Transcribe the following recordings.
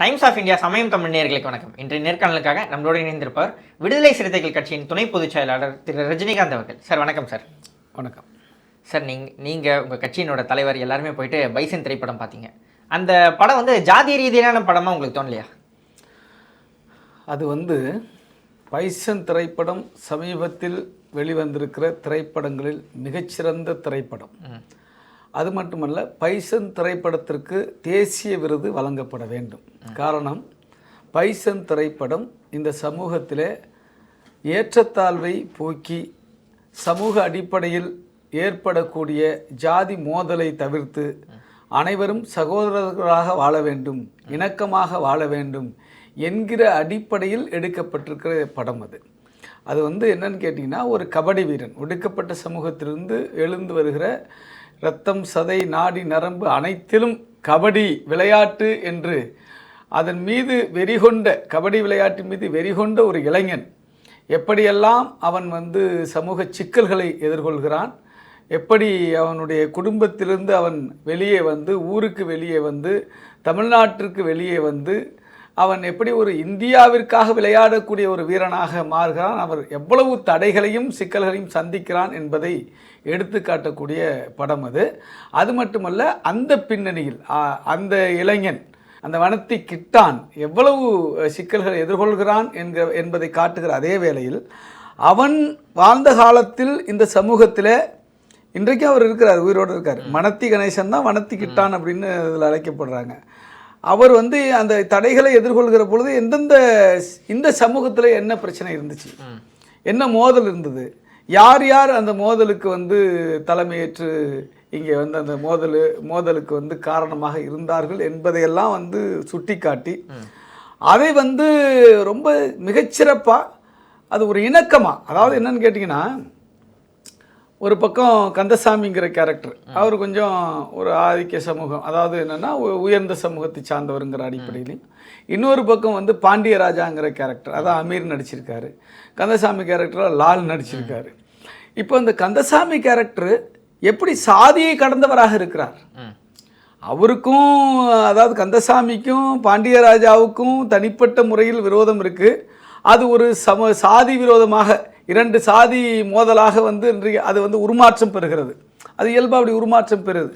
Times of India சமயம் தமிழ் நேயர்களுக்கு வணக்கம். இன்றைய நேர்காணலுக்காக நம்மளோடு இணைந்திருப்பவர் விடுதலை சிறுத்தைகள் கட்சியின் துணை பொதுச் செயலாளர் திரு ரஜினிகாந்த் அவர்கள். சார் வணக்கம் சார். வணக்கம். சார் நீங்க நீங்கள் உங்கள் கட்சியினோட தலைவர் எல்லாருமே போயிட்டு பைசன் திரைப்படம் பார்த்தீங்க. அந்த படம் வந்து ஜாதி ரீதியிலான படமா உங்களுக்கு தோணலையா? அது வந்து பைசன் திரைப்படம் சமீபத்தில் வெளிவந்திருக்கிற திரைப்படங்களில் மிகச்சிறந்த திரைப்படம். அது மட்டுமல்ல பைசன் திரைப்படத்திற்கு தேசிய விருது வழங்கப்பட வேண்டும். காரணம் பைசன் திரைப்படம் இந்த சமூகத்திலே ஏற்றத்தாழ்வை போக்கி சமூக அடிப்படையில் ஏற்படக்கூடிய ஜாதி மோதலை தவிர்த்து அனைவரும் சகோதரர்களாக வாழ வேண்டும் இணக்கமாக வாழ வேண்டும் என்கிற அடிப்படையில் எடுக்கப்பட்டிருக்கிற படம் அது. அது வந்து என்னன்னு கேட்டிங்கன்னா ஒரு கபடி வீரன் ஒடுக்கப்பட்ட சமூகத்திலிருந்து எழுந்து வருகிற இரத்தம் சதை நாடி நரம்பு அனைத்திலும் கபடி விளையாட்டு என்று அதன் மீது வெறிகொண்ட கபடி விளையாட்டின் மீது வெறிகொண்ட ஒரு இளைஞன் எப்படியெல்லாம் அவன் வந்து சமூக சிக்கல்களை எதிர்கொள்கிறான் எப்படி அவனுடைய குடும்பத்திலிருந்து அவன் வெளியே வந்து ஊருக்கு வெளியே வந்து தமிழ்நாட்டிற்கு வெளியே வந்து அவன் எப்படி ஒரு இந்தியாவிற்காக விளையாடக்கூடிய ஒரு வீரனாக மாறுகிறான் அவர் எவ்வளவு தடைகளையும் சிக்கல்களையும் சந்திக்கிறான் என்பதை எடுத்து காட்டக்கூடிய படம் அது. அது மட்டுமல்ல அந்த பின்னணியில் அந்த இளைஞன் அந்த வனத்தை கிட்டான் எவ்வளவு சிக்கல்களை எதிர்கொள்கிறான் என்கிற என்பதை காட்டுகிற அதே வேளையில் அவன் வாழ்ந்த காலத்தில் இந்த சமூகத்தில் இன்றைக்கும் அவர் இருக்கிறார் உயிரோடு இருக்கார். மணத்தி கணேசன் தான் வனத்தி கிட்டான் அப்படின்னு அதில் அழைக்கப்படுறாங்க. அவர் வந்து அந்த தடைகளை எதிர்கொள்கிற பொழுது எந்தெந்த இந்த சமூகத்தில் என்ன பிரச்சனை இருந்துச்சு? என்ன மோதல் இருந்தது? யார் யார் அந்த மோதலுக்கு வந்து தலைமையேற்று இங்கே வந்து அந்த மோதல் மோதலுக்கு வந்து காரணமாக இருந்தார்கள் என்பதையெல்லாம் வந்து சுட்டிக்காட்டி அதை வந்து ரொம்ப மிகச்சிறப்பாக அது ஒரு இணக்கமாக அதாவது என்னன்னு கேட்டிங்கன்னா ஒரு பக்கம் கந்தசாமிங்கிற கேரக்டர் அவர் கொஞ்சம் ஒரு ஆதிக்க சமூகம் அதாவது என்னென்னா உயர்ந்த சமூகத்தை சார்ந்தவருங்கிற அடிப்படையிலையும் இன்னொரு பக்கம் வந்து பாண்டியராஜாங்கிற கேரக்டர் அதான் அமீர் நடிச்சிருக்காரு. கந்தசாமி கேரக்டரில் லால் நடிச்சிருக்காரு. இப்போ இந்த கந்தசாமி கேரக்டர் எப்படி சாதியை கடந்தவராக இருக்கிறார்? அவருக்கும் அதாவது கந்தசாமிக்கும் பாண்டியராஜாவுக்கும் தனிப்பட்ட முறையில் விரோதம் இருக்கு. அது ஒரு சம சாதி விரோதமாக இரண்டு சாதி மோதலாக வந்து இன்றைக்கு அது வந்து உருமாற்றம் பெறுகிறது. அது இயல்பாக அப்படி உருமாற்றம் பெறுது.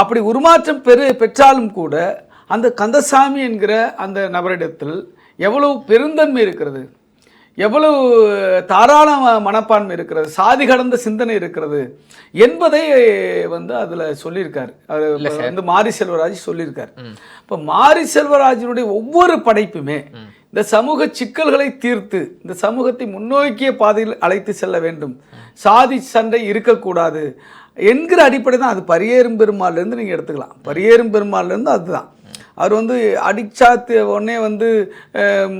அப்படி உருமாற்றம் பெறு பெற்றாலும் கூட அந்த கந்தசாமி என்கிற அந்த நபரிடத்தில் எவ்வளவு பெருந்தன்மை இருக்கிறது? எவ்வளவு தாராள மனப்பான்மை இருக்கிறது? சாதி கடந்த சிந்தனை இருக்கிறது? என்பதை வந்து அதில் சொல்லியிருக்காரு. அவர் வந்து மாரி செல்வராஜ் சொல்லியிருக்காரு. இப்போ மாரி செல்வராஜனுடைய ஒவ்வொரு படைப்புமே இந்த சமூக சிக்கல்களை தீர்த்து இந்த சமூகத்தை முன்னோக்கிய பாதையில் அழைத்து செல்ல வேண்டும். சாதி சண்டை இருக்கக்கூடாது. என்கிற அடிப்படை தான் அது. பரியேறும் பெருமாள்லேருந்து நீங்கள் எடுத்துக்கலாம். பரியேறும் பெருமாள்லேருந்து அதுதான். அவர் வந்து அடிச்சா உடனே வந்து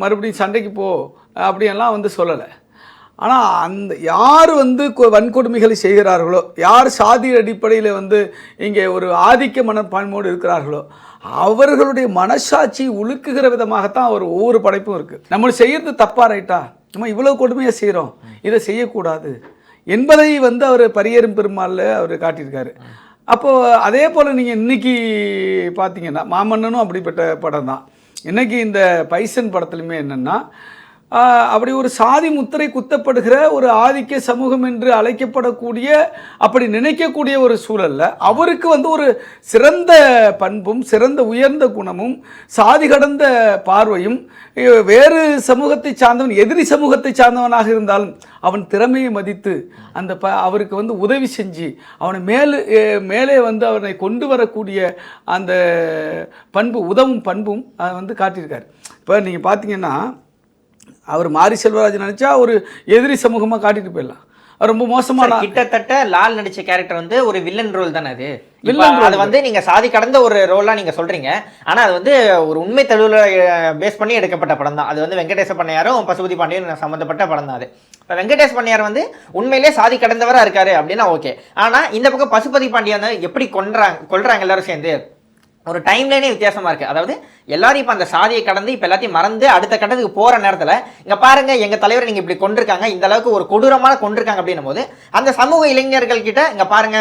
மறுபடியும் சண்டைக்கு போ அப்படியெல்லாம் வந்து சொல்லலை. ஆனால் அந்த யார் வந்து வன்கொடுமைகளை செய்கிறார்களோ யார் சாதி அடிப்படையில் வந்து இங்கே ஒரு ஆதிக்க மனப்பான்மையோடு இருக்கிறார்களோ அவர்களுடைய மனசாட்சி உழுக்குகிற விதமாகத்தான் அவர் ஒவ்வொரு படைப்பும் இருக்குது நம்ம செய்கிறது தப்பாக ரைட்டா? நம்ம இவ்வளோ கொடுமையாக செய்கிறோம் இதை செய்யக்கூடாது. என்பதை வந்து அவர் பரியேறும் பெருமாளில் அவர் காட்டியிருக்காரு. அப்போ அதே போல் நீங்கள் இன்னைக்கு பார்த்தீங்கன்னா மாமன்னனும் அப்படிப்பட்ட படம் தான் இன்னைக்கு இந்த பைசன் படத்துலையுமே என்னென்னா அப்படி ஒரு சாதி முத்திரை குத்தப்படுகிற ஒரு ஆதிக்க சமூகம் என்று அழைக்கப்படக்கூடிய அப்படி நினைக்கக்கூடிய ஒரு சூழல்ல அவருக்கு வந்து ஒரு சிறந்த பண்பும் சிறந்த உயர்ந்த குணமும் சாதி கடந்த பார்வையும் வேறு சமூகத்தை சார்ந்தவன் எதிரி சமூகத்தை சார்ந்தவனாக இருந்தாலும் அவன் திறமையை மதித்து அந்த ப அவருக்கு வந்து உதவி செஞ்சு அவனை மேலே மேலே வந்து அவனை கொண்டு வரக்கூடிய அந்த பண்பு உதவும் பண்பும் அதை வந்து காட்டியிருக்கார். இப்போ நீங்கள் பார்த்தீங்கன்னா அவர் மாரி செல்வராஜ் நினைச்சா ஒரு எதிரி சமூகமா காட்டிட்டு போயிடலாம். ரொம்ப மோசமான கிட்டத்தட்ட லால் நடிச்ச கேரக்டர் வந்து ஒரு வில்லன் ரோல் தானே அது? இப்போ அது வந்து நீங்க சாதி கடந்த ஒரு ரோலா நீங்க சொல்றீங்க. ஆனா அது வந்து ஒரு உண்மை தழுவுல பேஸ் பண்ணி எடுக்கப்பட்ட படம் தான். அது வந்து வெங்கடேச பண்ணையாரும் பசுபதி பாண்டியன் சம்பந்தப்பட்ட படம் தான் அது. இப்போ வெங்கடேஷ் பண்ணையார் வந்து உண்மையிலே சாதி கடந்தவரா இருக்காரு அப்படின்னா ஓகே ஆனா இந்த பக்கம் பசுபதி பாண்டியன் எப்படி கொன்றாங்க கொல்றாங்க எல்லாரும் சேர்ந்து? ஒரு டைம் லைனே வித்தியாசமா இருக்கு. அதாவது எல்லாரும் இப்ப அந்த சாதியை கடந்து இப்ப எல்லாத்தையும் மறந்து அடுத்த கட்டத்துக்கு போற நேரத்துல இங்க பாருங்க எங்க தலைவரை நீங்க இப்படி கொண்டிருக்காங்க இந்த அளவுக்கு ஒரு கொடூரமான கொண்டிருக்காங்க அப்படின்னும் போது அந்த சமூக இளைஞர்கள் கிட்ட இங்க பாருங்க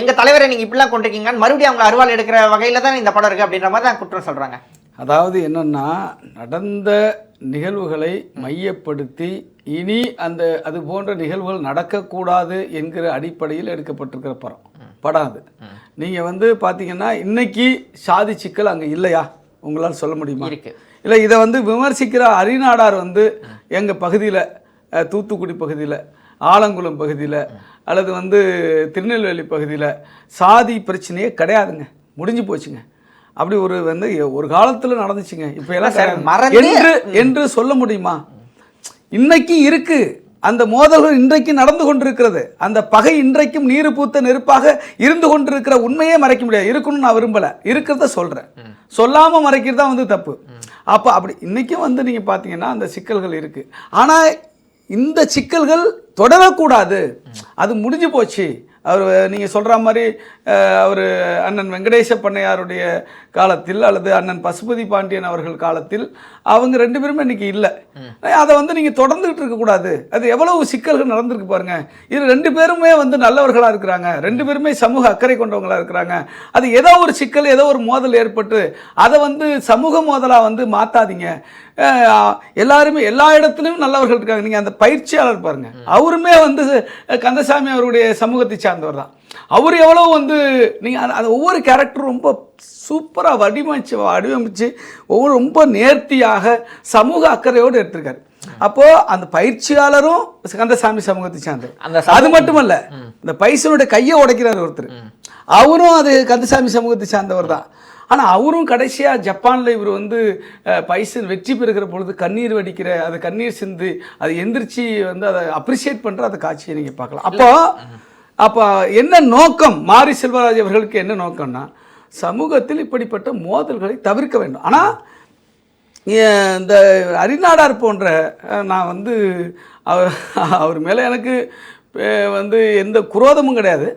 எங்க தலைவரை நீங்க இப்படிலாம் கொண்டிருக்கீங்கன்னு மறுபடியும் அவங்க அருவாள் எடுக்கிற வகையில தான் இந்த படம் இருக்கு அப்படின்ற மாதிரி தான் குற்றம் சொல்றாங்க. அதாவது என்னன்னா நடந்த நிகழ்வுகளை மையப்படுத்தி இனி அந்த அது போன்ற நிகழ்வுகள் நடக்கக்கூடாது என்கிற அடிப்படையில் எடுக்கப்பட்டிருக்கிற படம். படம் அது. நீங்கள் வந்து பார்த்தீங்கன்னா இன்னைக்கு சாதி சிக்கல் அங்கே இல்லையா? உங்களால் சொல்ல முடியுமா? இருக்கு. இல்லை இதை வந்து விமர்சிக்கிற அரிநாடார் வந்து எங்கள் பகுதியில் தூத்துக்குடி பகுதியில் ஆலங்குளம் பகுதியில் அல்லது வந்து திருநெல்வேலி பகுதியில் சாதி பிரச்சனையே கிடையாதுங்க. முடிஞ்சு போச்சுங்க. அப்படி ஒரு வந்து ஒரு காலத்தில் நடந்துச்சுங்க. இப்போ எல்லாம் என்று என்று சொல்ல முடியுமா? இன்னைக்கு இருக்கு. அந்த மோதல்கள் இன்றைக்கு நடந்து கொண்டிருக்கிறது. அந்த பகை இன்றைக்கும் நீர் பூத்த நெருப்பாக இருந்து கொண்டிருக்கிற உண்மையே மறைக்க முடியாது. இருக்கணும்னு நான் விரும்பல. இருக்கிறத சொல்றேன். சொல்லாம மறைக்கிறது தான் வந்து தப்பு. அப்போ அப்படி இன்னைக்கும் வந்து நீங்க பார்த்தீங்கன்னா அந்த சிக்கல்கள் இருக்கு. ஆனா இந்த சிக்கல்கள் தொடரக்கூடாது. அது முடிஞ்சு போச்சு. அவர் நீங்கள் சொல்கிற மாதிரி அவர் அண்ணன் வெங்கடேச பண்ணையாருடைய காலத்தில் அல்லது அண்ணன் பசுபதி பாண்டியன் அவர்கள் காலத்தில் அவங்க ரெண்டு பேருமே இன்னைக்கு இல்லை. அதை வந்து நீங்கள் தொடர்ந்துகிட்டு இருக்கக்கூடாது அது எவ்வளவு சிக்கல்கள் நடந்திருக்கு பாருங்க. இது ரெண்டு பேருமே வந்து நல்லவர்களாக இருக்கிறாங்க. ரெண்டு பேருமே சமூக அக்கறை கொண்டவங்களா இருக்கிறாங்க. அது ஏதோ ஒரு சிக்கல் ஏதோ ஒரு மோதல் ஏற்பட்டு அதை வந்து சமூக மோதலாக வந்து மாற்றாதீங்க எல்லாருமே எல்லா இடத்துலையும் நல்லவர்கள் இருக்காங்க. நீங்கள் அந்த பயிற்சியாளர் பாருங்க. அவருமே வந்து கந்தசாமி அவருடைய சமூகத்தை சார்ந்தவர் தான். அவர் எவ்வளோ வந்து நீங்கள் அந்த ஒவ்வொரு கேரக்டரும் ரொம்ப சூப்பராக வடிவமைச்சு வடிவமைச்சு ஒவ்வொரு ரொம்ப நேர்த்தியாக சமூக அக்கறையோடு எடுத்திருக்காரு. அப்போ அந்த பயிற்சியாளரும் கந்தசாமி சமூகத்தை சார்ந்தவர். அந்த அது மட்டுமல்ல இந்த பைசனுடைய கையை உடைக்கிறார் ஒருத்தர். அவரும் அது கந்தசாமி சமூகத்தை சார்ந்தவர் தான். ஆனால் அவரும் கடைசியாக ஜப்பானில் இவர் வந்து பைசன் வெற்றி பெறுகிற பொழுது கண்ணீர் வடிக்கிற அது கண்ணீர் சிந்து அது எந்திரிச்சு வந்து அதை அப்ரிஷியேட் பண்ணுற அந்த காட்சியை நீங்கள் பார்க்கலாம். அப்போ அப்போ என்ன நோக்கம்? மாரி செல்வராஜ் அவர்களுக்கு என்ன நோக்கம்னா சமூகத்தில் இப்படிப்பட்ட மோதல்களை தவிர்க்க வேண்டும். ஆனால் இந்த அரிநாடார் போன்ற நான் வந்து அவர் அவர் மேலே எனக்கு வந்து எந்த குரோதமும் கிடையாது.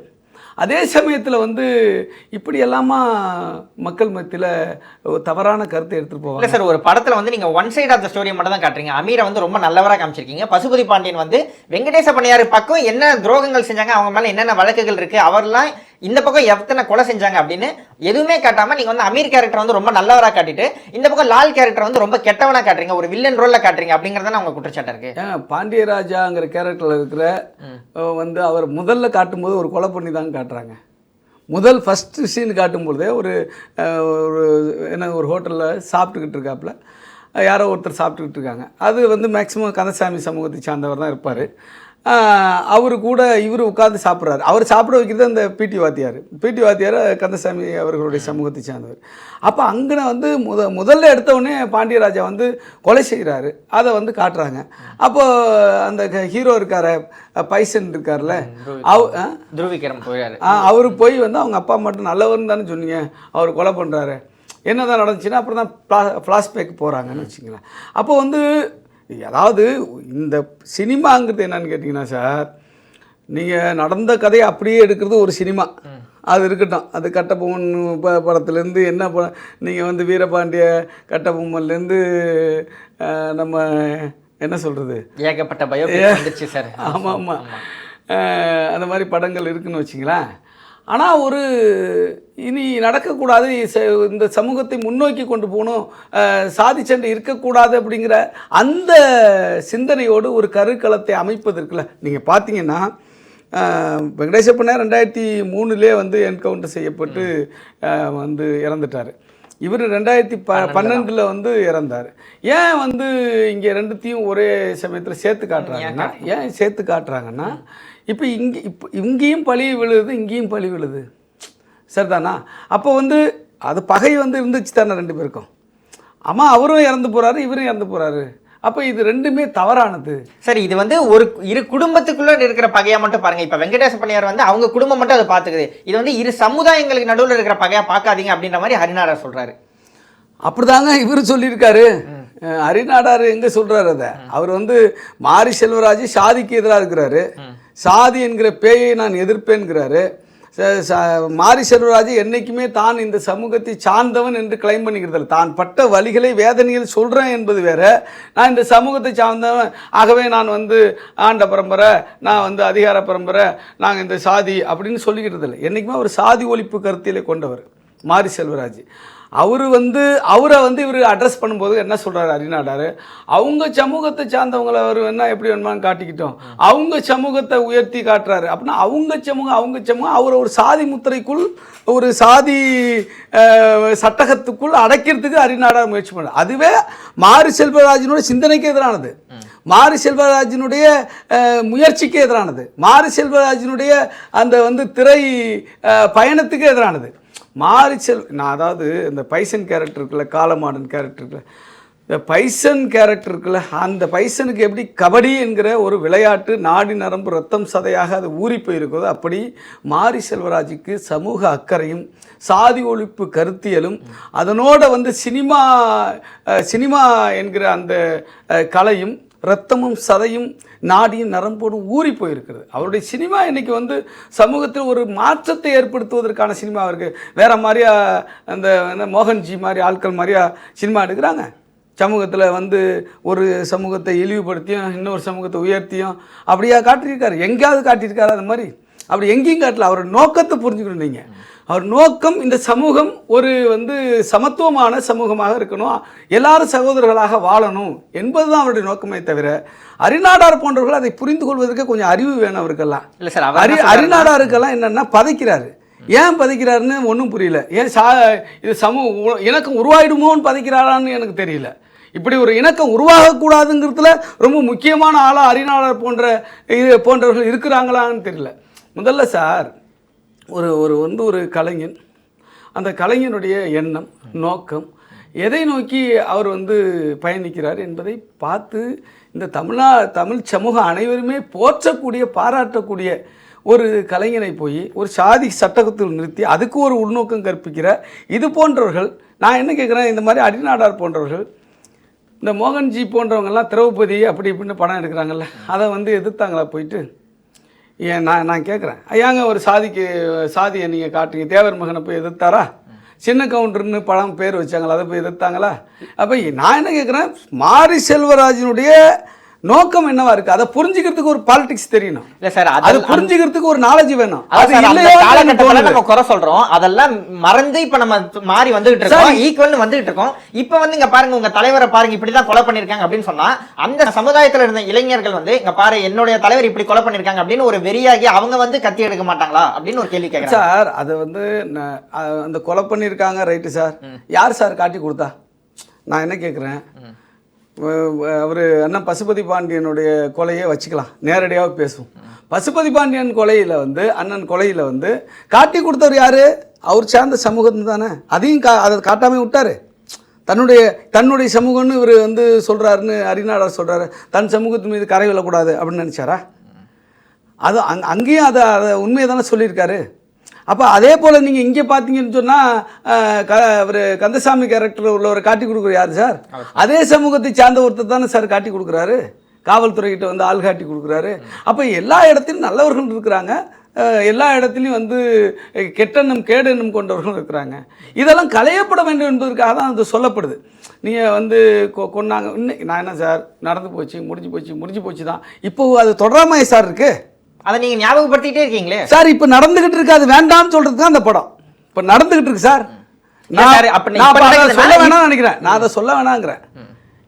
அதே சமயத்தில் வந்து இப்படி எல்லாமா மக்கள் மத்தியில் தவறான கருத்தை எடுத்துகிட்டு போவாங்க. சார் ஒரு படத்தில் வந்து நீங்கள் one side of the story மட்டும் தான் காட்டுறீங்க. அமீரை வந்து ரொம்ப நல்லவராக காமிச்சிருக்கீங்க. பசுபதி பாண்டியன் வந்து வெங்கடேச பண்ணியார் பக்கம் என்ன துரோகங்கள் செஞ்சாங்க அவங்க மேலே என்னென்ன வழக்குகள் இருக்குது அவர்லாம் இந்த பக்கம் எத்தனை கொலை செஞ்சாங்க அப்படின்னு எதுவுமே காட்டாம நீங்க வந்து அமீர் கேரக்டர் வந்து ரொம்ப நல்லவரா காட்டிட்டு இந்த பக்கம் லால் கேரக்டர் வந்து ரொம்ப கெட்டவனா காட்டுறீங்க ஒரு வில்லன் ரோல்ல காட்டுறீங்க அப்படிங்கறத உங்க குற்றச்சாட்டு இருக்கு? பாண்டியராஜாங்கிற கேரக்டரில் இருக்கிற வந்து அவர் முதல்ல காட்டும்போது ஒரு கொலை பண்ணி தான் காட்டுறாங்க. முதல் ஃபஸ்ட்டு சீன் காட்டும்பொழுதே ஒரு ஒரு என்ன ஒரு ஹோட்டலில் சாப்பிட்டுக்கிட்டு இருக்காப்புல. யாரோ ஒருத்தர் சாப்பிட்டுக்கிட்டு இருக்காங்க. அது வந்து மேக்ஸிமம் கந்தசாமி சமூகத்தை சார்ந்தவர் தான் இருப்பார். அவர் கூட இவர் உட்கார்ந்து சாப்பிட்றாரு. அவர் சாப்பிட வைக்கிறது அந்த பிடி வாத்தியார். பிடி வாத்தியார் கந்தசாமி அவர்களுடைய சமூகத்தை சார்ந்தவர். அப்போ அங்கன வந்து முத முதல்ல எடுத்த உடனே பாண்டியராஜா வந்து கொலை செய்கிறாரு அதை வந்து காட்டுறாங்க. அப்போ அந்த ஹீரோ இருக்கார பைசன் இருக்கார்ல அவ போயாரு ஆ அவர் போய் வந்து அவங்க அப்பா மட்டும் நல்லவர்னு தானே சொன்னீங்க அவர் கொலை பண்ணுறாரு என்னதான் நடந்துச்சுன்னா அப்புறம் தான் ஃப்ளா ஃப்ளாஷ்பேக் போகிறாங்கன்னு வச்சுங்களேன் அப்போ வந்து அதாவது இந்த சினிமாங்கிறது என்னன்னு கேட்டிங்கன்னா சார் நீங்கள் நடந்த கதையை அப்படியே எடுக்கிறது ஒரு சினிமா. அது இருக்கட்டும். அது கட்டபொம்மன் ப படத்துலேருந்து என்ன ப நீங்கள் வந்து வீரபாண்டிய கட்டபொம்மன்லேருந்து நம்ம என்ன சொல்கிறது ஏகப்பட்ட பயோ வந்துச்சு சார். ஆமாம் ஆமாம் அந்த மாதிரி படங்கள் இருக்குன்னு வச்சிங்களேன். ஆனால் ஒரு இனி நடக்கக்கூடாது இந்த சமூகத்தை முன்னோக்கி கொண்டு போகணும் அஹ், சாதி சண்டை இருக்கக்கூடாது அப்படிங்கிற அந்த சிந்தனையோடு ஒரு கருக்களத்தை அமைப்பதற்குல நீங்கள் பார்த்தீங்கன்னா அஹ், வெங்கடேச பண்ணார் ரெண்டாயிரத்தி மூணுலே வந்து என்கவுண்டர் செய்யப்பட்டு வந்து இறந்துட்டார். இவர் ரெண்டாயிரத்தி ப பன்னெண்டில். வந்து இறந்தார். ஏன் வந்து இங்கே ரெண்டுத்தையும் ஒரே சமயத்தில் சேர்த்து காட்டுறாங்கன்னா ஏன் சேர்த்து காட்டுறாங்கன்னா இப்போ இங்கே இப்போ இங்கேயும் பழி விழுது இங்கேயும் பழி விழுது. சரிதானா? அப்போ வந்து அது பகை வந்து இருந்துச்சு தானே ரெண்டு பேருக்கும். ஆமாம் அவரும் இறந்து போகிறாரு இவரும் இறந்து போகிறாரு அப்போ இது ரெண்டுமே தவறானது. சரி இது வந்து ஒரு இரு குடும்பத்துக்குள்ள இருக்கிற பகையா மட்டும் பாருங்க. இப்ப வெங்கடேச பண்ணையார் வந்து அவங்க குடும்பம் மட்டும் அதை பாத்துக்குது. இது வந்து இரு சமுதாயங்களுக்கு நடுவுல இருக்கிற பகையா பார்க்காதீங்க அப்படின்ற மாதிரி ஹரிநாடர் சொல்றாரு. அப்படிதாங்க இவர் சொல்லியிருக்காரு. அஹ் அரிநாடார் எங்க சொல்றாரு அதை? அவர் வந்து மாரி செல்வராஜ் சாதிக்கு எதிராக இருக்கிறாரு சாதி என்கிற பேயை நான் எதிர்ப்பேன்கிறாரு. ச- மாரி செல்வராஜ் என்றைக்குமே தான் இந்த சமூகத்தை சார்ந்தவன் என்று கிளைம் பண்ணிக்கிறதில்ல தான் பட்ட வழிகளை வேதனையில் சொல்கிறேன் என்பது வேற. நான் இந்த சமூகத்தை சார்ந்தவன். ஆகவே நான் வந்து ஆண்ட பரம்பரை நான் வந்து அதிகார பரம்பரை நாங்கள் இந்த சாதி அப்படின்னு சொல்லிக்கிட்டதில்லை என்றைக்குமே ஒரு சாதி ஒழிப்பு கருத்திலே கொண்டவர் மாரி செல்வராஜ். அவர் வந்து அவரை வந்து இவர் அட்ரஸ் பண்ணும்போது என்ன சொல்கிறார் அரிநாடார் அவங்க சமூகத்தை சார்ந்தவங்கள அவர் என்ன எப்படி வேணுமான்னு காட்டிக்கிட்டோம். அவங்க சமூகத்தை உயர்த்தி காட்டுறாரு. அப்படின்னா அவங்க சமூகம் அவங்க சமூகம் அவரை ஒரு சாதி முத்திரைக்குள் ஒரு சாதி சட்டகத்துக்குள் அடைக்கிறதுக்கு அரிநாடார் முயற்சி பண்ணார் அதுவே மாரி செல்வராஜனுடைய சிந்தனைக்கு எதிரானது. மாரி செல்வராஜனுடைய முயற்சிக்கு எதிரானது. மாரி செல்வராஜனுடைய அந்த வந்து திரை பயணத்துக்கு எதிரானது. மாரி செல் நான் அதாவது இந்த பைசன் கேரக்டர் இருக்குல்ல காலமாடன் கேரக்டர் இருக்குல்ல இந்த பைசன் கேரக்டர் இருக்குல்ல அந்த பைசனுக்கு எப்படி கபடி என்கிற ஒரு விளையாட்டு நாடி நரம்பு ரத்தம் சதையாக அது ஊறி போயிருக்கிறதோ அப்படி மாரி செல்வராஜுக்கு சமூக அக்கறையும் சாதி ஒழிப்பு கருத்தியலும் அதனோட வந்து சினிமா சினிமா என்கிற அந்த கலையும் ரத்தமும் சதையும் நாடியும் நரம்போடும் ஊறி போயிருக்கிறது. அவருடைய சினிமா இன்றைக்கி வந்து சமூகத்தில் ஒரு மாற்றத்தை ஏற்படுத்துவதற்கான சினிமா இருக்குது வேறு மாதிரியா அந்த என்ன மோகன்ஜி மாதிரி ஆட்கள் மாதிரியா சினிமா எடுக்கிறாங்க. சமூகத்தில் வந்து ஒரு சமூகத்தை இழிவுபடுத்தியும் இன்னொரு சமூகத்தை உயர்த்தியும் அப்படியா காட்டியிருக்காரு? எங்கேயாவது காட்டியிருக்காரு அது மாதிரி? அப்படி எங்கேயும் காட்டல. அவர் நோக்கத்தை புரிஞ்சுக்கணும் நீங்கள் அவர் நோக்கம் இந்த சமூகம் ஒரு வந்து சமத்துவமான சமூகமாக இருக்கணும். எல்லாரும் சகோதரர்களாக வாழணும் என்பதுதான் அவருடைய நோக்கமே தவிர அரிநாடார் போன்றவர்கள் அதை புரிந்து கொள்வதற்கு கொஞ்சம் அறிவு வேணும் அவருக்கெல்லாம். இல்ல சார் அரி அரிநாடாருக்கெல்லாம் என்னன்னா பதைக்கிறாரு. ஏன் பதைக்கிறாருன்னு ஒன்றும் புரியல. ஏன் சா இது சமூக இணக்கம் உருவாயிடுமோன்னு பதைக்கிறாரான்னு எனக்கு தெரியல. இப்படி ஒரு இணக்கம் உருவாகக்கூடாதுங்கிறதுல ரொம்ப முக்கியமான ஆளாக அரிநாடார் போன்ற இது போன்றவர்கள் இருக்கிறாங்களான்னு தெரியல. முதல்ல சார் ஒரு ஒரு வந்து ஒரு கலைஞன். அந்த கலைஞனுடைய எண்ணம் நோக்கம் எதை நோக்கி அவர் வந்து பயணிக்கிறார் என்பதை பார்த்து இந்த தமிழ்நா தமிழ் சமூகம் அனைவருமே போற்றக்கூடிய பாராட்டக்கூடிய ஒரு கலைஞனை போய் ஒரு சாதி சட்டத்தில் நிறுத்தி அதுக்கு ஒரு உள்நோக்கம் கற்பிக்கிற இது போன்றவர்கள் நான் என்ன கேட்குறேன் இந்த மாதிரி அடிநாடார் போன்றவர்கள் இந்த மோகன்ஜி போன்றவங்கெல்லாம் திரௌபதி அப்படி இப்படின்னு படம் எடுக்கிறாங்கல்ல அதை வந்து எதிர்த்தாங்களா போயிட்டு? ஏன் நான் நான் கேட்குறேன் ஐயாங்க ஒரு சாதிக்கு சாதியை நீங்கள் காட்டுங்க தேவர் மகனை போய் எதிர்த்தாரா? சின்ன கவுண்டர்னு படம் பேர் வச்சாங்களா? அதை போய் எதிர்த்தாங்களா? அப்போ நான் என்ன கேட்குறேன் மாரி செல்வராஜனுடைய நோக்கம் என்னவா இருக்கு? அதை புரிஞ்சுக்கிறதுக்கு ஒரு பாலிடிக்ஸ் தெரியணும். இல்ல சார் அது புரிஞ்சுக்கிறதுக்கு ஒரு நாலேஜ் வேணும். அது இல்லையோ. நம்ம குறை சொல்றோம். அதெல்லாம் மறந்து இப்ப நம்ம மாறி வந்துகிட்டு இருக்கோம். ஈக்குவல்னு வந்துகிட்டு இருக்கோம். இப்ப வந்து இங்க பாருங்க உங்க தலைவரை பாருங்க இப்படிதான் கொலை பண்ணிருக்காங்க அப்படின்னு சொன்னா அந்த சமுதாயத்துல இருந்த இளைஞர்கள் வந்து இங்க பாரு என்னுடைய தலைவர் இப்படி கொலை பண்ணிருக்காங்க அப்படின்னு ஒரு வெறியாகி அவங்க வந்து கத்தி எடுக்க மாட்டாங்களா அப்படின்னு ஒரு கேள்வி கேட்கறாங்க சார் அதை வந்து அந்த கொலை பண்ணியிருக்காங்க ரைட்டு சார்? யார் சார் காட்டி கொடுத்தா? நான் என்ன கேட்குறேன் அவர் அண்ணன் பசுபதி பாண்டியனுடைய கொலையை வச்சுக்கலாம். நேரடியாக பேசுவோம். பசுபதி பாண்டியன் கொலையில் வந்து அண்ணன் கொலையில் வந்து காட்டி கொடுத்தவர் யார்? அவர் சார்ந்த சமூகம் தானே. அதையும் கா அதை காட்டாமல் விட்டாரு. தன்னுடைய தன்னுடைய சமூகம்னு இவர் வந்து சொல்கிறாருன்னு அரிநாடார் சொல்கிறாரு தன் சமூகத்து மீது கரை விழக்கூடாது அப்படின்னு நினச்சாரா? அது அங் அங்கேயும் அதை அதை உண்மையை தானே சொல்லியிருக்காரு. அப்போ அதே போல் நீங்கள் இங்கே பார்த்தீங்கன்னு சொன்னால் க ஒரு கந்தசாமி கேரக்டர் உள்ளவரை காட்டி கொடுக்குற யார் சார்? அதே சமூகத்தை சார்ந்த ஒருத்தர் தானே சார் காட்டி கொடுக்குறாரு. காவல்துறைகிட்ட வந்து ஆள் காட்டி கொடுக்குறாரு. அப்போ எல்லா இடத்திலும் நல்லவர்கள் இருக்கிறாங்க. எல்லா இடத்துலையும் வந்து கெட்டெண்ணம் கேடெண்ணம் கொண்டவர்களும் இருக்கிறாங்க. இதெல்லாம் களையப்பட வேண்டும் என்பதற்காக தான் அது சொல்லப்படுது. நீங்கள் வந்து கொ- கொன்னாங்க இன்னைக்கு நான் என்ன சார்? நடந்து போச்சு முடிஞ்சு போச்சு முடிஞ்சு போச்சு தான் இப்போ அது தொடராமையே சார் இருக்குது அதை நீங்க ஞாபகப்படுத்திட்டே இருக்கீங்களே? சார் இப்போ நடந்துகிட்டு இருக்கு அது வேண்டாம்னு சொல்றது தான் அந்த படம். இப்போ நடந்துகிட்டு இருக்கு சார். நான் நான் சொல்ல வேணாம்னு நினைக்கிறேன். நான் அதை சொல்ல வேணாங்கிறேன்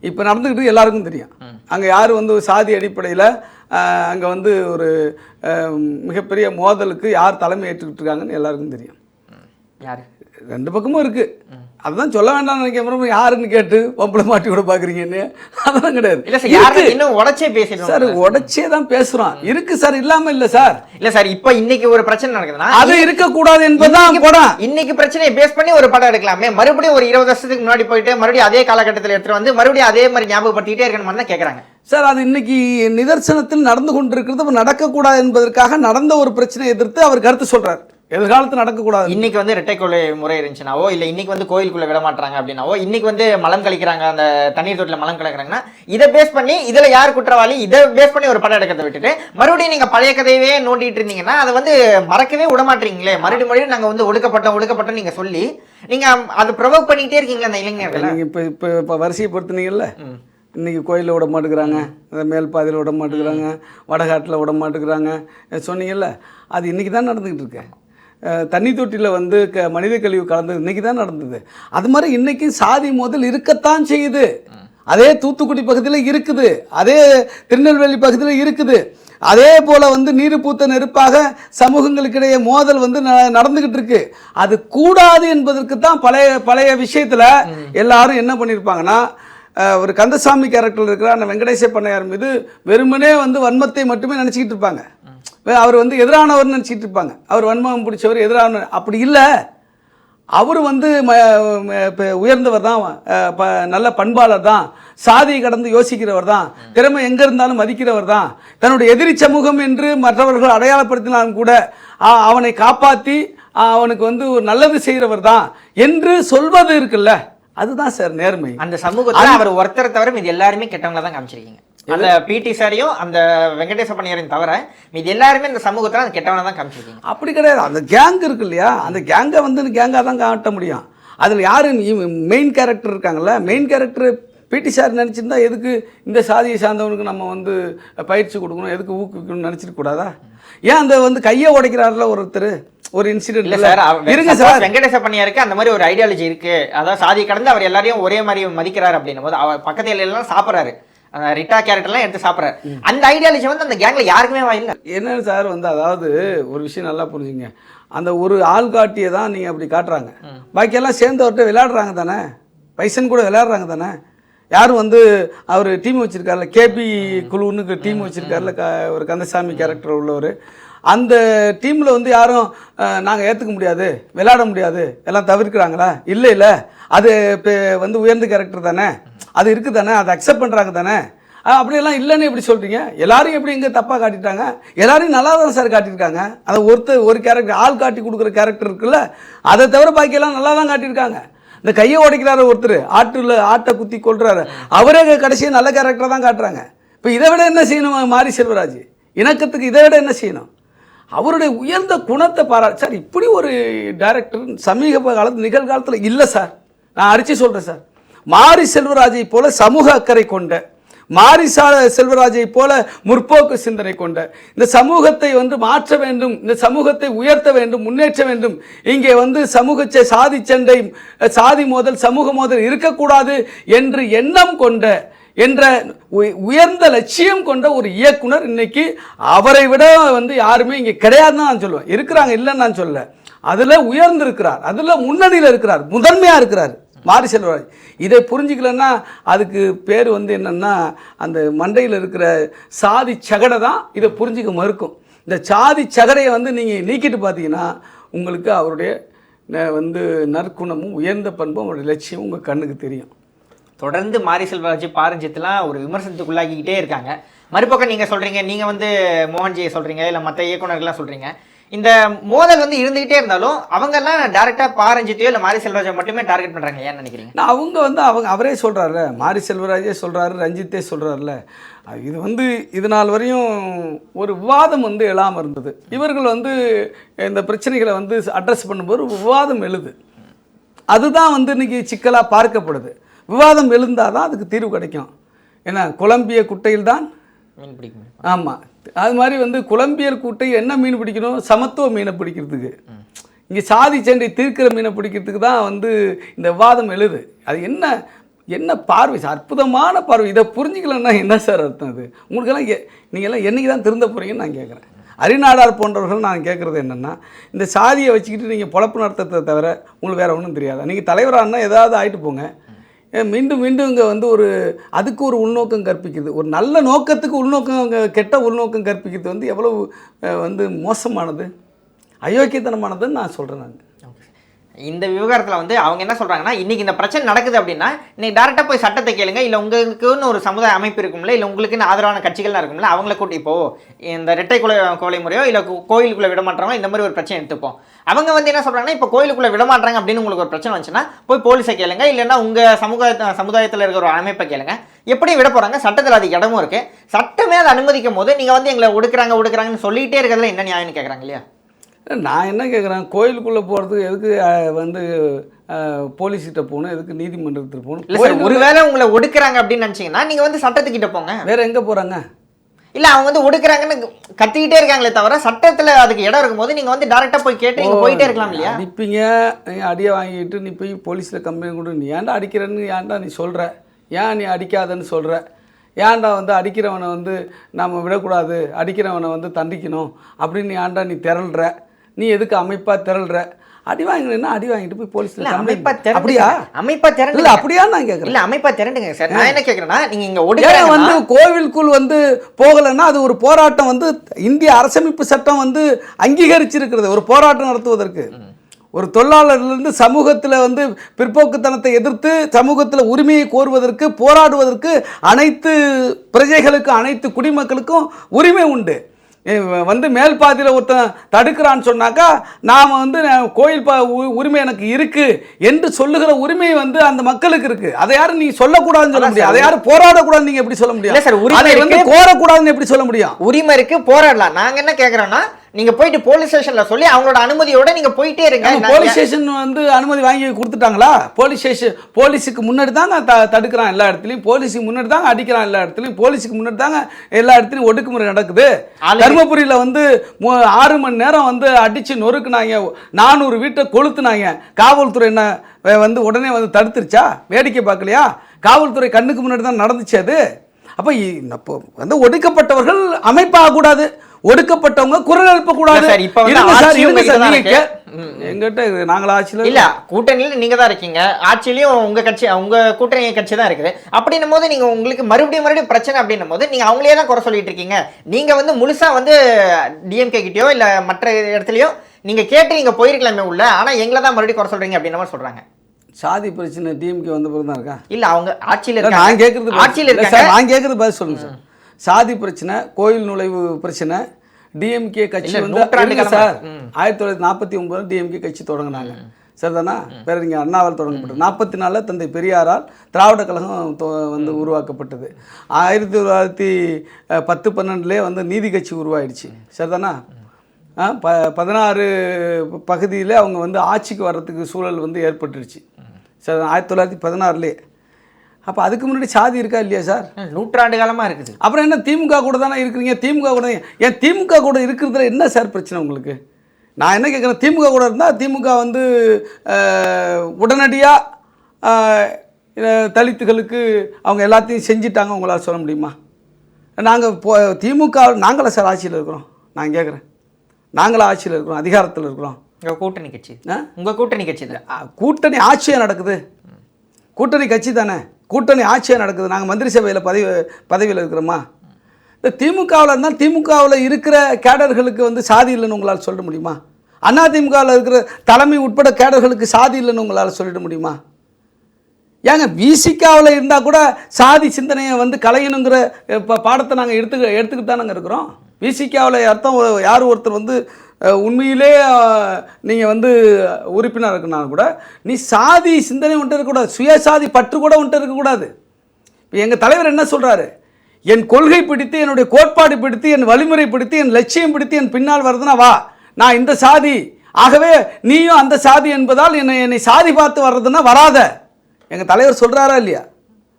இப்போ நடந்துகிட்டு இருக்கு, எல்லாருக்கும் தெரியும். அங்கே யார் வந்து சாதி அடிப்படையில் அங்கே வந்து ஒரு மிகப்பெரிய மோதலுக்கு யார் தலைமை ஏற்றுக்கிட்டு இருக்காங்கன்னு எல்லாருக்கும் தெரியும். யாரு? ரெண்டு பக்கமும் இருக்கு. அதுதான் சொல்ல வேண்டாம்னு நினைக்கிறேன். யாருன்னு கேட்டு ஒப்பளை மாட்டி விட பார்க்குறீங்கன்னு அதெல்லாம் கிடையாது. இல்ல சார் யாரு. இன்னும் உடைச்சே பேசிடுறோம் சார் உடைச்சே தான் பேசுறோம். இருக்கு சார் இல்லாம இல்ல சார். இல்ல சார் இப்ப இன்னைக்கு ஒரு பிரச்சனை நடக்குதுன்னா அது இருக்கக்கூடாது என்பதுதான் படம் இன்னைக்கு பிரச்சனையை பேஸ் பண்ணி ஒரு படம் எடுக்கலாமே. மறுபடியும் ஒரு இருபது வருஷத்துக்கு முன்னாடி போயிட்டு மறுபடியும் அதே காலகட்டத்தில் எடுத்துட்டு வந்து மறுபடியும் அதே மாதிரி ஞாபகப்படுத்திட்டே இருக்கணும்னு தான் கேக்குறாங்க. சார் அது இன்னைக்கு நிதர்சனத்தில் நடந்து கொண்டிருக்கிறது நடக்கக்கூடாது என்பதற்காக நடந்த ஒரு பிரச்சனையை எதிர்த்து அவர் கருத்து சொல்றார். எதிர்காலத்தில் நடக்கக்கூடாது. இன்னைக்கு வந்து இரட்டை கொலை முறை இருந்துச்சுனாவோ இல்ல இன்னைக்கு வந்து கோயிலுக்குள்ள விட மாட்டாங்க அப்படின்னாவோ இன்னைக்கு வந்து மலம் கழிக்கிறாங்க அந்த தண்ணீர் தொட்டில மலம் கலக்குறாங்கன்னா இதை பேஸ் பண்ணி இதுல யார் குற்றவாளி இதை பேஸ் பண்ணி ஒரு படம் எடுக்கிறத விட்டுட்டு மறுபடியும் நீங்க பழைய கதையவே நோண்டிட்டு இருந்தீங்கன்னா அதை வந்து மறக்கவே விட மாட்டீங்களே. மறுபடியும் மறுபடியும் நாங்க வந்து ஒடுக்கப்பட்டோம் ஒடுக்கப்பட்டோம் நீங்க சொல்லி நீங்க அதை ப்ரொவோக் பண்ணிக்கிட்டே இருக்கீங்களா அந்த இளைஞர்களை. இப்போ இப்போ இப்போ வரிசைப்படுத்துனீங்கல்ல இன்னைக்கு கோயிலில் விட மாட்டேங்கிறாங்க இந்த மேல் பாதையில் விட மாட்டேங்கிறாங்க வடகாட்டில் விட மாட்டேங்கிறாங்க சொன்னீங்கல்ல அது இன்னைக்கு தான் நடந்துக்கிட்டு இருக்கு. அஹ், தண்ணி தொட்டியில் வந்து க மனித கழிவு கலந்தது இன்னைக்கு தான் நடந்தது. அது மாதிரி இன்னைக்கும் சாதி மோதல் இருக்கத்தான் செய்யுது. அதே தூத்துக்குடி பகுதியில் இருக்குது. அதே திருநெல்வேலி பகுதியில் இருக்குது. அதே போல் வந்து நீர் பூத்த நெருப்பாக சமூகங்களுக்கிடையே மோதல் வந்து ந- இருக்கு. அது கூடாது என்பதற்கு தான் பழைய பழைய விஷயத்தில் எல்லாரும் என்ன பண்ணியிருப்பாங்கன்னா ஒரு கந்தசாமி கேரக்டர் இருக்கிற அந்த வெங்கடேச பண்ணையார் மீது வெறுமனே வந்து வன்மத்தை மட்டுமே நினச்சிக்கிட்டு இருப்பாங்க. அவர் வந்து எதிரானவர் நினச்சிக்கிட்டு இருப்பாங்க அவர் வன்மம் பிடிச்சவர் எதிரானவர் அப்படி இல்லை. அவர் வந்து உயர்ந்தவர் தான் நல்ல பண்பாளர் தான் சாதியை கடந்து யோசிக்கிறவர் தான் திறமை எங்கே இருந்தாலும் மதிக்கிறவர் தான் தன்னுடைய எதிரி சமூகம் என்று மற்றவர்கள் அடையாளப்படுத்தினாலும் கூட அவனை காப்பாற்றி அவனுக்கு வந்து ஒரு நல்லது செய்கிறவர் தான் என்று சொல்வது இருக்குல்ல. அதுதான் சார் நேர்மை. அந்த சமூகத்துல அவர் ஒருத்தரை தவிர மீது எல்லாருமே கெட்டவங்கள தான் காமிச்சிருக்கீங்க. அந்த பிடி சாரையும் அந்த வெங்கடேச பண்ணியாரையும் தவிர மீது எல்லாருமே இந்த சமூகத்துல அந்த கெட்டவனை தான் காமிச்சிருக்கீங்க அப்படி கிடையாது. அந்த கேங் இருக்கு இல்லையா? அந்த கேங்கை வந்து கேங்காக தான் காட்ட முடியும். அதில் யார் மெயின் கேரக்டர் இருக்காங்கல்ல? மெயின் கேரக்டர் பிடி சார் நினச்சிருந்தா எதுக்கு இந்த சாதியை சார்ந்தவனுக்கு நம்ம வந்து பயிற்சி கொடுக்கணும்? எதுக்கு ஊக்குவிக்கணும்னு நினச்சிட்டு கூடாதா? ஏன் அந்த வந்து கையை உடைக்கிறாருல ஒருத்தர்? ஒரு இல்ல இன்சிடென்ட் சார் அவ- இருங்க சார். வெங்கடேச பண்ணியாருக்கு அந்த மாதிரி ஒரு ஐடியாலஜி இருக்கு. அதாவது சாதி கடந்து அவர் எல்லாரையும் ஒரே மாதிரி மதிக்கிறாரு அப்படின்னும் போது அவர் பக்கத்துல எல்லாம் சாப்பிடுறாரு. ரிட்டா கேரக்டர்லாம் எடுத்து சாப்பிடுறாரு. அந்த ஐடியாலஜி வந்து அந்த கேங்ல யாருக்குமே இல்ல. என்ன சார் வந்து அதாவது ஒரு விஷயம் நல்லா புரிஞ்சுங்க. அந்த ஒரு ஆள் காட்டியை தான் நீங்கள் அப்படி காட்டுறாங்க. பாக்கியெல்லாம் சேர்ந்தவர்கிட்ட விளையாடுறாங்க தானே? பைசன் கூட விளையாடுறாங்க தானே? யாரும் வந்து அவர் டீம் வச்சிருக்காருல கேபி குழுன்னு டீம் வச்சிருக்காருல க ஒரு கந்தசாமி கேரக்டர் உள்ளவர். அந்த டீமில் வந்து யாரும் நாங்கள் ஏற்றுக்க முடியாது விளையாட முடியாது எல்லாம் தவிர்க்கிறாங்களா? இல்லை இல்லை. அது இப்போ வந்து உயர்ந்த கேரக்டர் தானே. அது இருக்குது தானே அதை அக்செப்ட் பண்ணுறாங்க தானே. அப்படியெல்லாம் இல்லைன்னு எப்படி சொல்கிறீங்க எல்லாரும் எப்படி இங்கே தப்பாக காட்டிட்டாங்க? எல்லாரையும் நல்லா தான் சார் காட்டியிருக்காங்க. அதை ஒருத்தர் ஒரு கேரக்டர் ஆள் காட்டி கொடுக்குற கேரக்டர் இருக்குல்ல அதை தவிர பாக்கியெல்லாம் நல்லா தான் காட்டியிருக்காங்க. இந்த கையை உடைக்கிறாரு ஒருத்தர் ஆட்டில் ஆட்டை குத்தி கொள்றாரு அவரே கடைசியாக நல்ல கேரக்டரை தான் காட்டுறாங்க. இப்போ இதை விட என்ன செய்யணும் மாரி செல்வராஜ்? இணக்கத்துக்கு இதை விட என்ன செய்யணும்? அவருடைய உயர்ந்த குணத்தை பாரா சார் இப்படி ஒரு டைரக்டர் சமீப காலத்து நிகழ்காலத்தில் இல்லை சார். நான் அடிச்சு சொல்கிறேன் சார். மாரி செல்வராஜை போல சமூக அக்கறை கொண்ட மாரி சா செல்வராஜை போல முற்போக்கு சிந்தனை கொண்ட இந்த சமூகத்தை வந்து மாற்ற வேண்டும் இந்த சமூகத்தை உயர்த்த வேண்டும் முன்னேற்ற வேண்டும். இங்கே வந்து சமூக சாதி சண்டை சாதி மோதல் சமூக மோதல் இருக்கக்கூடாது என்று எண்ணம் கொண்ட என்ற உயர்ந்த லட்சியம் கொண்ட ஒரு இயக்குனர் இன்னைக்கு அவரை விட வந்து யாருமே இங்கே கிடையாதுன்னு நான் சொல்லுவேன். இருக்கிறாங்க இல்லைன்னு நான் சொல்ல அதில் உயர்ந்திருக்கிறார். அதில் முன்னணியில் இருக்கிறார். முதன்மையாக இருக்கிறார். மாரி செல்வராஜ். இதை புரிஞ்சுக்கலன்னா அதுக்கு பேர் வந்து என்னன்னா அந்த மண்டையில் இருக்கிற சாதி சகடை தான் இதை புரிஞ்சுக்க மறுக்கும். இந்த சாதி சகடையை வந்து நீங்கள் நீக்கிட்டு பார்த்தீங்கன்னா உங்களுக்கு அவருடைய வந்து நற்குணமும் உயர்ந்த பண்பும் அவருடைய லட்சியமும் உங்கள் கண்ணுக்கு தெரியும். தொடர்ந்து மாரி செல்வராஜ் பாரஞ்சித்லாம் ஒரு விமர்சனத்துக்குள்ளாக்கிக்கிட்டே இருக்காங்க. மறுபக்கம் நீங்கள் சொல்கிறீங்க நீங்கள் வந்து மோகன்ஜியை சொல்கிறீங்க இல்லை மற்ற இயக்குனர்கள்லாம் சொல்கிறீங்க இந்த மோதல் வந்து இருந்துகிட்டே இருந்தாலும் அவங்கெல்லாம் டேரெக்டாக பாரஞ்சித்தையோ இல்லை மாரி செல்வராஜை மட்டுமே டார்கெட் பண்ணுறாங்க ஏன்னு நினைக்கிறீங்க? அவங்க வந்து அவங்க அவரே சொல்கிறாருல மாரி செல்வராஜே சொல்கிறாரு ரஞ்சித்தே சொல்கிறாருல இது வந்து இது நாள் வரையும் ஒரு விவாதம் வந்து எழாமல் இருந்தது. இவர்கள் வந்து இந்த பிரச்சனைகளை வந்து அட்ரஸ் பண்ணும்போது விவாதம் எழுது. அதுதான் வந்து இன்றைக்கி சிக்கலாக பார்க்கப்படுது. விவாதம் எழுந்தால் தான் அதுக்கு தீர்வு கிடைக்கும். ஏன்னா குழம்பிய குட்டையில் தான் மீன் பிடிக்கும். ஆமாம் அது மாதிரி வந்து குழம்பியல் கூட்டை என்ன மீன் பிடிக்கணும்? சமத்துவ மீனை பிடிக்கிறதுக்கு. இங்கே சாதி சண்டை தீர்க்கிற மீனை பிடிக்கிறதுக்கு தான் வந்து இந்த விவாதம் எழுது. அது என்ன என்ன பார்வை? சார் அற்புதமான பார்வை. இதை புரிஞ்சுக்கலன்னா என்ன சார் அர்த்தம் அது? உங்களுக்கெல்லாம் நீங்கள்லாம் என்னைக்கு தான் திருந்த போகிறீங்கன்னு நான் கேட்குறேன். அரிநாடார் போன்றவர்கள் நான் கேட்குறது என்னென்னா இந்த சாதியை வச்சுக்கிட்டு நீங்கள் பொழப்பு நடத்துறதை தவிர உங்களுக்கு வேறு ஒன்றும் தெரியாதா? நீங்கள் தலைவரானா ஏதாவது ஆயிட்டு போங்க. மீண்டும் மீண்டும் இங்கே வந்து ஒரு அதுக்கு ஒரு உள்நோக்கம் கற்பிக்கிறது ஒரு நல்ல நோக்கத்துக்கு உள்நோக்கம் அங்கே கெட்ட உள்நோக்கம் கற்பிக்கிறது வந்து எவ்வளவு வந்து மோசமானது? அயோக்கியத்தனமானதுன்னு நான் சொல்கிறேன் நான். இந்த விவகாரத்தில் வந்து அவங்க என்ன சொல்கிறாங்கன்னா இன்றைக்கி இந்த பிரச்சனை நடக்குது அப்படின்னா இன்றைக்கி டேரெக்டாக போய் சட்டத்தை கேளுங்க. இல்லை உங்களுக்குன்னு ஒரு சமுதாய அமைப்பு இருக்கும்ல இல்லை உங்களுக்குன்னு ஆதரவான கட்சிகள்லாம் இருக்கும்ல அவங்கள கூட்டி இப்போ இந்த ரெட்டை குலை கோலை முறையோ இல்லை கோயிலுக்குள்ளே விட மாட்டாங்க இந்த மாதிரி ஒரு பிரச்சனை எடுத்துப்போம். அவங்க வந்து என்ன சொல்கிறாங்கன்னா இப்போ கோயிலுக்குள்ளே விட மாட்டாங்க அப்படின்னு உங்களுக்கு ஒரு பிரச்சனை வந்துச்சுன்னா போய் போலீஸை கேளுங்க. இல்லைன்னா உங்கள் சமூக சமுதாயத்தில் இருக்கிற ஒரு அமைப்பை கேளுங்க. எப்படி விட போகிறாங்க சட்டத்தில் அது இடமும் இருக்குது சட்டமே அதை அனுமதிக்கும் போது நீங்கள் வந்து எங்களை ஒடுக்குறாங்க ஒடுக்குறாங்கன்னு சொல்லிகிட்டே இருக்கிறதுல என்ன நியாயம்னு கேட்குறாங்க இல்லையா? நான் என்ன கேட்குறேன் கோயிலுக்குள்ளே போகிறதுக்கு எதுக்கு வந்து போலீஸ்கிட்ட போகணும்? எதுக்கு நீதிமன்றத்துக்கு போகணும்? ஒருவேளை உங்களை ஒடுக்குறாங்க அப்படின்னு நினைச்சீங்கன்னா நீங்க வந்து சட்டத்துக்கிட்ட போங்க. வேற எங்கே போகிறாங்க இல்ல அவங்க வந்து ஒடுக்குறாங்கன்னு கத்திக்கிட்டே இருக்காங்களே தவிர சட்டத்துல அதுக்கு இடம் இருக்கும்போது நீங்க வந்து டைரக்டா போய் கேட்டு நீங்க போயிட்டே இருக்கலாம் இல்லையா? அடிப்பீங்க. நீ அடியை வாங்கிட்டு நீ போய் போலீஸில் கம்ப்ளைண்ட் கொடு. நீ ஏன்டா அடிக்கிறேன்னு ஏன்டா நீ சொல்கிற ஏன் நீ அடிக்காதன்னு சொல்கிற ஏன்டா வந்து அடிக்கிறவனை வந்து நம்ம விடக்கூடாது? அடிக்கிறவனை வந்து தண்டிக்கணும்? அப்படின்னு ஏன்டா நீ திரள்ற? நீ எதுக்கு அமைப்பாக திரள்ற? அடி வாங்கினா அடி வாங்கிட்டு போய் போலீஸில் இல்ல அமைப்பா திரண்டு அப்படியா? அமைப்பா திரண்டு இல்லை அப்படியா நான் கேட்குறேன் இல்ல அமைப்பா திரண்டுங்க சார். நான் என்ன கேக்குறேன்னா நீங்க இங்க ஒடுக்குறாங்கன்னா வந்து கோவிலுக்குள் வந்து போகலைன்னா அது ஒரு போராட்டம் வந்து இந்திய அரசமைப்பு சட்டம் வந்து அங்கீகரிச்சிருக்கிறது ஒரு போராட்டம் நடத்துவதற்கு. ஒரு தொழிலாளர்லேருந்து சமூகத்தில் வந்து பிற்போக்குத்தனத்தை எதிர்த்து சமூகத்தில் உரிமையை கோருவதற்கு போராடுவதற்கு அனைத்து பிரஜைகளுக்கும் அனைத்து குடிமக்களுக்கும் உரிமை உண்டு. வந்து மேல் பாதியில் ஒருத்தன் தடுக்கிறான்னு சொன்னாக்கா நாம் வந்து கோயில் பா உரிமை எனக்கு இருக்கு என்று சொல்லுகிற உரிமை வந்து அந்த மக்களுக்கு இருக்கு அதை யாரும் நீங்க சொல்லக்கூடாதுன்னு சொல்ல சார். அதை யாரும் போராடக்கூடாதுன்னு நீங்க எப்படி சொல்ல முடியும் சார், உரிமை வந்து. கோரக்கூடாதுன்னு எப்படி சொல்ல முடியும் உரிமை இருக்கு போராடலாம் நாங்க என்ன கேக்குறோம்னா நீங்க போயிட்டு போலீஸ் ஸ்டேஷன்ல சொல்லி அவங்களோட அனுமதியோட நீங்க போயிட்டே இருங்க. போலீஸ் ஸ்டேஷன் வந்து அனுமதி வாங்கி கொடுத்துட்டாங்களா? போலீஸ் ஸ்டேஷன் போலீஸுக்கு முன்னாடி தாங்க த தடுக்கிறான் எல்லா இடத்துலையும். போலீஸுக்கு முன்னாடி தாங்க அடிக்கிறான் எல்லா இடத்துலையும். போலீஸுக்கு முன்னாடி தாங்க எல்லா இடத்துலையும் ஒடுக்குமுறை நடக்குது. தருமபுரியில் வந்து ஆறு மணி நேரம் வந்து அடிச்சு நொறுக்குனாங்க. நானூறு வீட்டை கொளுத்துனாங்க. காவல்துறை என்ன வந்து உடனே வந்து தடுத்துருச்சா? வேடிக்கை பார்க்கலையா? காவல்துறை கண்ணுக்கு முன்னாடி தான் நடந்துச்சு அது. அப்போ இப்போ வந்து ஒடுக்கப்பட்டவர்கள் அமைப்பாக கூடாது ஒடுக்கப்பட்டவங்க குரல் எழுப்பக்கூடாது. எங்கிட்ட நாங்களா ஆட்சியில் இல்ல கூட்டணியில நீங்க தான் இருக்கீங்க. ஆட்சியிலயும் உங்க கட்சி உங்க கூட்டணி கட்சி தான் இருக்குது. அப்படின்னும் போது நீங்க உங்களுக்கு மறுபடியும் மறுபடியும் பிரச்சனை அப்படின்னும் போது நீங்க அவங்களே தான் குறை சொல்லிட்டு இருக்கீங்க. நீங்க வந்து முழுசா வந்து டிஎம்கே கிட்டயோ இல்ல மற்ற இடத்துலயோ நீங்க கேட்டு நீங்க போயிருக்கலாமே உள்ள ஆனா எங்களை தான் மறுபடியும் குறை சொல்றீங்க அப்படின்ற மாதிரி சொல்றாங்க. சாதி பிரச்சனை டிஎம்கே வந்த பிறகு தான் இருக்கா? இல்ல அவங்க ஆட்சியில நான் கேட்கறது ஆட்சியில இல்ல சார் நான் கேட்கறது பதில் சொல்லுங்க சார். சாதி பிரச்சனை கோயில் நுழைவு பிரச்சனை டிஎம்கே கட்சி வந்து சார். ஆயிரத்தி தொள்ளாயிரத்தி நாற்பத்தி ஒன்பதுல டிஎம்கே கட்சி தொடங்கினாங்க. சரிதானா? பேரறிஞர் அண்ணாவால் தொடங்கப்பட்டது. நாற்பத்தி நாலில் தந்தை பெரியாரால் திராவிட கழகம் வந்து உருவாக்கப்பட்டது. ஆயிரத்தி தொள்ளாயிரத்தி பத்து பன்னெண்டுலேயே வந்து நீதி கட்சி உருவாயிடுச்சு. சரிதானா? ஆ, ப பதினாறு பகுதியில் அவங்க வந்து ஆட்சிக்கு வர்றதுக்கு சூழல் வந்து ஏற்பட்டுருச்சு. சரி ஆயிரத்தி தொள்ளாயிரத்தி பதினாறுலேயே. அப்போ அதுக்கு முன்னாடி சாதி இருக்கா இல்லையா சார்? நூற்றாண்டு காலமா இருக்குது. அப்புறம் என்ன திமுக கூட தானே இருக்கிறீங்க? திமுக கூட ஏன் திமுக கூட இருக்கிறதுல என்ன சார் பிரச்சனை உங்களுக்கு? நான் என்ன கேட்குறேன் திமுக கூட இருந்தால் திமுக வந்து உடனடியாக தலித்துகளுக்கு அவங்க எல்லாத்தையும் செஞ்சிட்டாங்க உங்களால் சொல்ல முடியுமா? நாங்கள் போ திமுக நாங்களா சார் ஆட்சியில் இருக்கிறோம். நான் கேட்குறேன் நாங்களா ஆட்சியில் இருக்கிறோம் அதிகாரத்தில் இருக்கிறோம். உங்க கூட்டணி கட்சி ஆ? உங்க கூட்டணி கட்சி தான் கூட்டணி ஆட்சியாக நடக்குது. கூட்டணி கட்சி தானே. கூட்டணி ஆட்சியாக நடக்குது. நாங்கள் மந்திரி சபையில் பதவி பதவியில் இருக்கிறோமா? இந்த திமுகவில் இருந்தால் திமுகவில் இருக்கிற கேடர்களுக்கு வந்து சாதி இல்லைன்னு உங்களால் சொல்ல முடியுமா? அண்ணா திமுகவில் இருக்கிற தலைமை உட்பட கேடர்களுக்கு சாதி இல்லைன்னு உங்களால் சொல்லிட முடியுமா? ஏங்க விசிகாவில் இருந்தால் கூட சாதி சிந்தனையை வந்து கலையணுங்கிற இப்போ பாடத்தை நாங்கள் எடுத்து எடுத்துக்கிட்டு தானங்க இருக்கிறோம். விசிகாவில் அர்த்தம் யார் ஒருத்தர் வந்து உண்மையிலே நீங்கள் வந்து உறுப்பினர் இருக்குனாலும் கூட நீ சாதி சிந்தனை வந்துட்டு இருக்கக்கூடாது. சுயசாதி பற்று கூட வந்துட்டு இருக்கக்கூடாது. இப்போ எங்கள் தலைவர் என்ன சொல்கிறாரு என் கொள்கை பிடித்து என்னுடைய கோட்பாடு பிடித்து என் வழிமுறை பிடித்து என் லட்சியம் பிடித்து என் பின்னால் வருதுன்னா வா. நான் இந்த சாதி. ஆகவே நீயும் அந்த சாதி என்பதால் என்னை என்னை சாதி பார்த்து வர்றதுன்னா வராத. எங்கள் தலைவர் சொல்கிறாரா இல்லையா?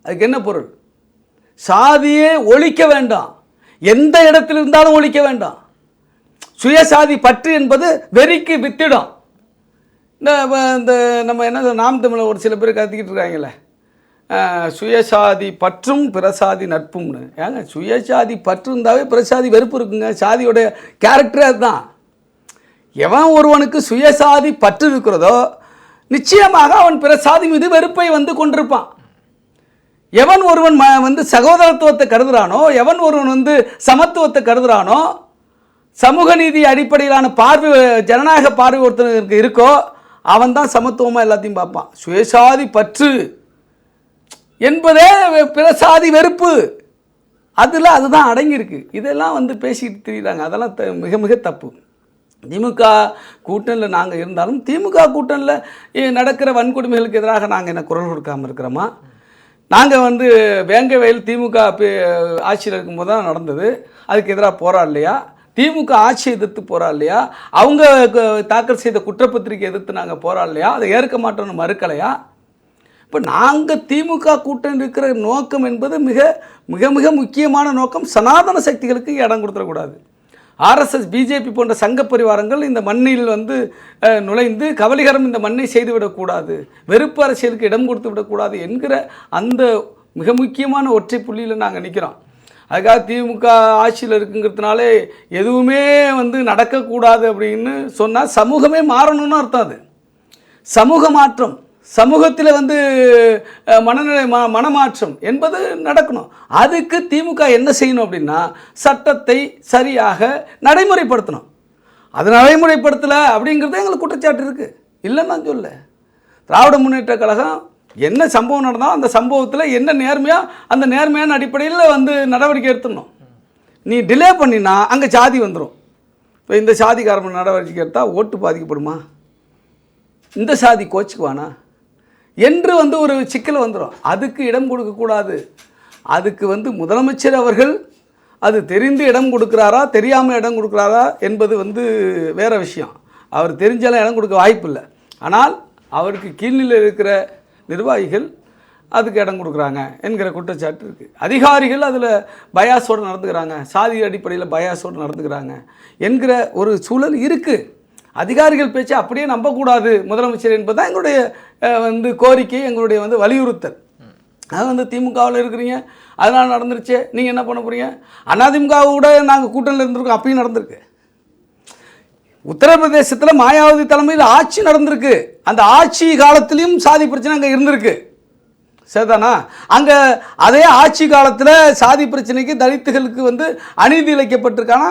அதுக்கு என்ன பொருள்? சாதியே ஒழிக்க வேண்டாம். எந்த இடத்தில் இருந்தாலும் ஒழிக்க வேண்டாம். சுயசாதி பற்று என்பது வெறிக்கு வித்திடும். இந்த இந்த நம்ம என்ன நாம் தமிழில் ஒரு சில பேர் கத்திக்கிட்டு இருக்காங்களே சுயசாதி பற்றும் பிரசாதி நட்பும்னு. ஏங்க சுயசாதி பற்று இருந்தாவே பிரசாதி வெறுப்பு இருக்குங்க. சாதியோட கேரக்டரே அதுதான். எவன் ஒருவனுக்கு சுயசாதி பற்று இருக்கிறதோ நிச்சயமாக அவன் பிற சாதி மீது வெறுப்பை வந்து கொண்டிருப்பான். எவன் ஒருவன் ம வந்து சகோதரத்துவத்தை கருதுகிறானோ எவன் ஒருவன் வந்து சமத்துவத்தை கருதுகிறானோ சமூக நீதி அடிப்படையிலான பார்வை ஜனநாயக பார்வை ஒருத்தனுக்கு இருக்கோ அவன் தான் சமத்துவமாக எல்லாத்தையும் பார்ப்பான். சுயசாதி பற்று. என்பதே வெ- பிற சாதி வெறுப்பு. அதில் அதுதான் அடங்கியிருக்கு. இதெல்லாம் வந்து பேசிக்கிட்டு தெரியுறாங்க. அதெல்லாம் த- மிக மிக தப்பு. திமுக கூட்டணியில் நாங்கள் இருந்தாலும் திமுக கூட்டணியில் நடக்கிற வன்கொடுமைகளுக்கு எதிராக நாங்கள் என்ன குரல் கொடுக்காம இருக்கிறோமா? நாங்கள் வந்து வேங்க வயல் திமுக பே- ஆட்சியில் இருக்கும்போது தான் நடந்தது. அதுக்கு எதிராக போராடலையா? திமுக ஆட்சி எதிர்த்து போராடலையா அவங்க தாக்கல் செய்த குற்றப்பத்திரிக்கை எதிர்த்து நாங்கள் போராடலையா அதை ஏற்க மாட்டோம்னு மறுக்கலையா? இப்போ நாங்கள் திமுக கூட்டணி இருக்கிற நோக்கம் என்பது மிக மிக மிக முக்கியமான நோக்கம். சனாதன சக்திகளுக்கு இடம் கொடுத்துடக்கூடாது. ஆர்எஸ்எஸ் பிஜேபி போன்ற சங்க பரிவாரங்கள் இந்த மண்ணில் வந்து நுழைந்து கவலிகரம் இந்த மண்ணை செய்துவிடக்கூடாது. வெறுப்பு அரசியலுக்கு இடம் கொடுத்து விடக்கூடாது என்கிற அந்த மிக முக்கியமான ஒற்றை புள்ளியில் நாங்கள் நிற்கிறோம் அதுக்காக திமுக ஆட்சியில் இருக்குங்கிறதுனாலே எதுவுமே வந்து நடக்கக்கூடாது அப்படின்னு சொன்னால் சமூகமே மாறணும்னு அர்த்தம் அது. சமூக மாற்றம் சமூகத்தில் வந்து மனநிலை ம மனமாற்றம் என்பது நடக்கணும். அதுக்கு திமுக என்ன செய்யணும் அப்படின்னா சட்டத்தை சரியாக நடைமுறைப்படுத்தணும். அது நடைமுறைப்படுத்தலை அப்படிங்கிறது எங்களுக்கு குற்றச்சாட்டு இருக்குது இல்லைன்னு நான் சொல்ல திராவிட முன்னேற்ற கழகம் என்ன சம்பவம் நடந்தாலும் அந்த சம்பவத்தில் என்ன நேர்மையாக அந்த நேர்மையான அடிப்படையில் வந்து நடவடிக்கை எடுத்துடணும். நீ டிலே பண்ணினா அங்கே சாதி வந்துடும் இப்போ இந்த சாதிக்காரன் நடவடிக்கை எடுத்தால் ஓட்டு பாதிக்கப்படுமா? இந்த சாதி கோச்சுக்குவானா? என்று வந்து ஒரு சிக்கல் வந்துடும் அதுக்கு இடம் கொடுக்கக்கூடாது அதுக்கு வந்து முதலமைச்சர் அவர்கள் அது தெரிந்து இடம் கொடுக்குறாரா தெரியாமல் இடம் கொடுக்குறாரா என்பது வந்து வேறு விஷயம். அவர் தெரிஞ்சாலும் இடம் கொடுக்க வாய்ப்பில்லை. ஆனால் அவருக்கு கீழ்நிலையில் இருக்கிற நிர்வாகிகள் அதுக்கு இடம் கொடுக்குறாங்க என்கிற குற்றச்சாட்டு இருக்குது அதிகாரிகள் அதில் பயாஸோடு நடந்துக்கிறாங்க. சாதி அடிப்படையில் பயாஸோடு நடந்துக்கிறாங்க என்கிற ஒரு சூழல் இருக்குது அதிகாரிகள் பேச்சை அப்படியே நம்பக்கூடாது முதலமைச்சர் என்பது தான் எங்களுடைய வந்து கோரிக்கை எங்களுடைய வந்து வலியுறுத்தல். அது வந்து திமுகவில் இருக்கிறீங்க அதனால் நடந்துருச்சு நீங்கள் என்ன பண்ண போகிறீங்க அதிமுக கூட நாங்கள் கூட்டணியில் இருந்திருக்கோம் அப்பயும் நடந்திருக்கு. உத்தரப்பிரதேசத்தில் மாயாவதி தலைமையில் ஆட்சி நடந்திருக்கு. அந்த ஆட்சி காலத்திலையும் சாதி பிரச்சனை அங்கே இருந்திருக்கு. சரிதானா? அங்கே அதே ஆட்சி காலத்தில் சாதி பிரச்சனைக்கு தலித்துகளுக்கு வந்து அநீதி இழைக்கப்பட்டிருக்கானா?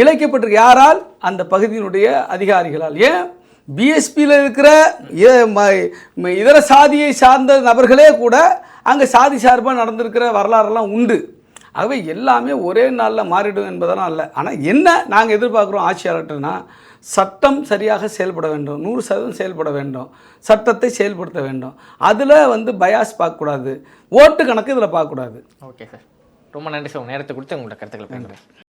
இழைக்கப்பட்டிருக்கு. யாரால்? அந்த பகுதியினுடைய அதிகாரிகளால். ஏன்? பிஎஸ்பியில் இருக்கிற இதர சாதியை சார்ந்த நபர்களே கூட அங்கே சாதி சார்பாக நடந்திருக்கிற வரலாறுலாம் உண்டு. ஆகவே எல்லாமே ஒரே நாளில் மாறிடும் என்பதெல்லாம் இல்லை ஆனால் என்ன நாங்கள் எதிர்பார்க்குறோம் ஆட்சியாளர்கிட்டனா? சட்டம் சரியாக செயல்பட வேண்டும். நூறு சதவீதம் செயல்பட வேண்டும். சட்டத்தை செயல்படுத்த வேண்டும். அதில் வந்து பயாஸ் பார்க்கக்கூடாது. ஓட்டு கணக்கு இதில் பார்க்கக்கூடாது. ஓகே சார் ரொம்ப நன்றி சார் நேரத்தை கொடுத்து உங்களோட கருத்துக்களை பேசுகிறேன்